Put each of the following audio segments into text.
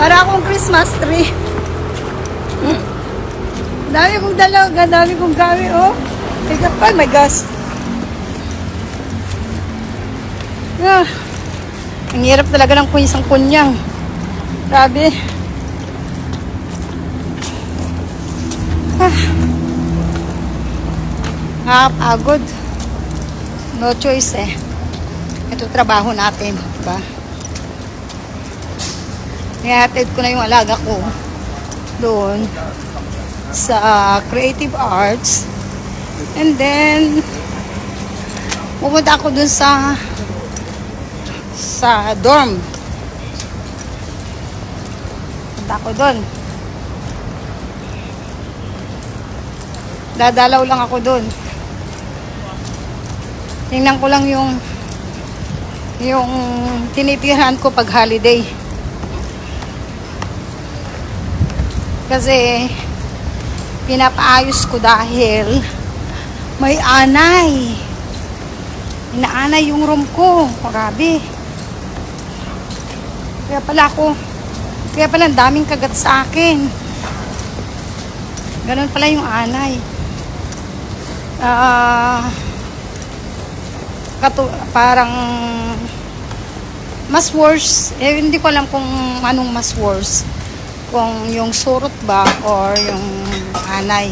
Para akong Christmas tree. Dami kong dalaga, dami kong gawi, oh. Teka pa, my gosh. Ah, ang hirap talaga ng isang kunyang. Grabe. Ah. Nakakapagod. No choice eh. Ito trabaho natin, diba? Nihatid ko na yung alaga ko doon sa creative arts. And then, pumunta ako doon sa sa dorm. Punta ako doon. Dadalaw lang ako doon. Tingnan ko lang yung yung tinitirahan ko pag holiday. Kasi pinapaayos ko dahil may anay. Inaanay yung room ko. Grabe. Kaya pala ako, kaya pala daming kagat sa akin. Ganun pala yung anay. Ah, katu- parang mas worse. Eh, hindi ko alam kung anong mas worse. Kung yung surot ba or yung anay.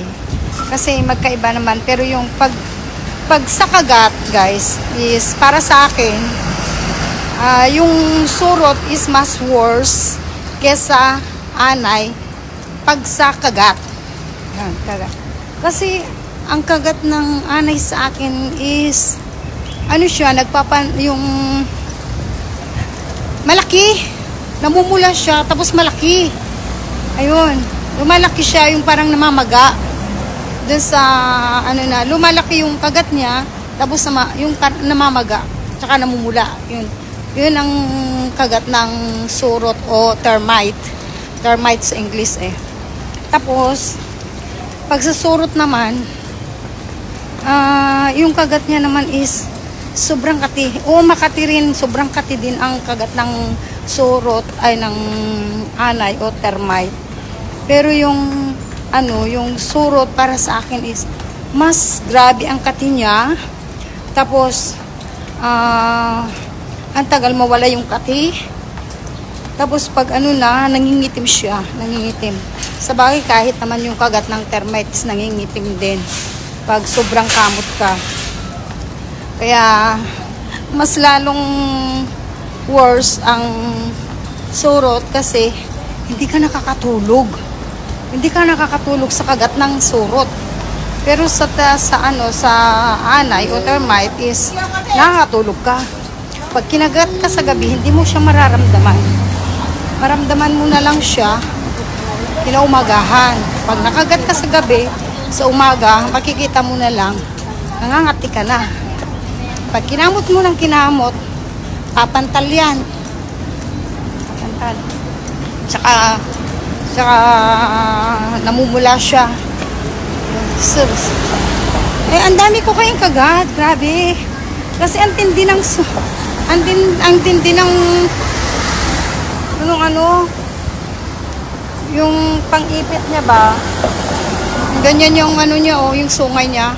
Kasi magkaiba naman. Pero yung pag, pag sa kagat, guys, is para sa akin, ah, yung surot is mas worse kesa anay pag sa kagat. Yan, kagat. Kasi ang kagat ng anay sa akin is ano siya, nagpapan yung malaki. Namumula siya, tapos malaki. Ayun. Lumalaki siya, yung parang namamaga. Doon sa, ano na, lumalaki yung kagat niya, tapos nama, yung namamaga, tsaka namumula. Yun. Yun ang kagat ng surot o termite. Termite sa English eh. Tapos, pag sa surot naman, ah yung kagat niya naman is sobrang kati. O makati rin, sobrang kati din ang kagat ng surot ay ng anay o termite. Pero yung ano, yung surot para sa akin is mas grabe ang kati niya. Tapos ah ang tagal mawala yung kati. Tapos pag ano na, nangingitim siya, nangingitim. Sa bagay kahit naman yung kagat ng termites nangingitim din pag sobrang kamot ka. Kaya mas lalong worse ang surot kasi hindi ka nakakatulog. Hindi ka nakakatulog sa kagat ng surot. Pero sa sa ano sa anay o termite is nakakatulog ka. Pag kinagat ka sa gabi, hindi mo siya mararamdaman. Maramdaman mo na lang siya kinaumagahan. Pag nakagat ka sa gabi, sa umaga, makikita mo na lang, nangangati ka na. Pag kinamot mo ng kinamot, papantal yan. Papantal. Tsaka, tsaka namumula siya. So, eh, ang dami ko kayong kagat. Grabe. Kasi ang tindi ng, ang, tin, ang tindi ng, anong ano, yung pang-ipit niya ba, ganyan yung ano niya, oh, yung sungay niya.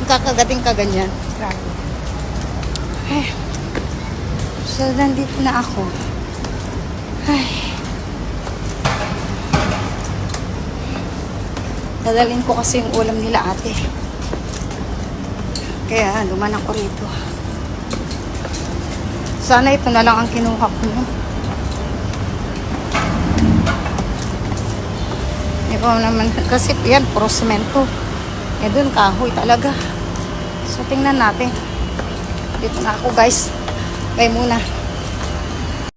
Yung kakagating ka ganyan. Grabe. Ay. So, nandito na ako. Ay. Dadalhin ko kasi yung ulam nila ate. Kaya luman ako rito. Sana ito na lang ang kinuha ko. No? Ikaw naman, kasi yan, puro semento. Eh dun, kahoy talaga. So, tingnan natin. Dito na ako, guys. Bye muna.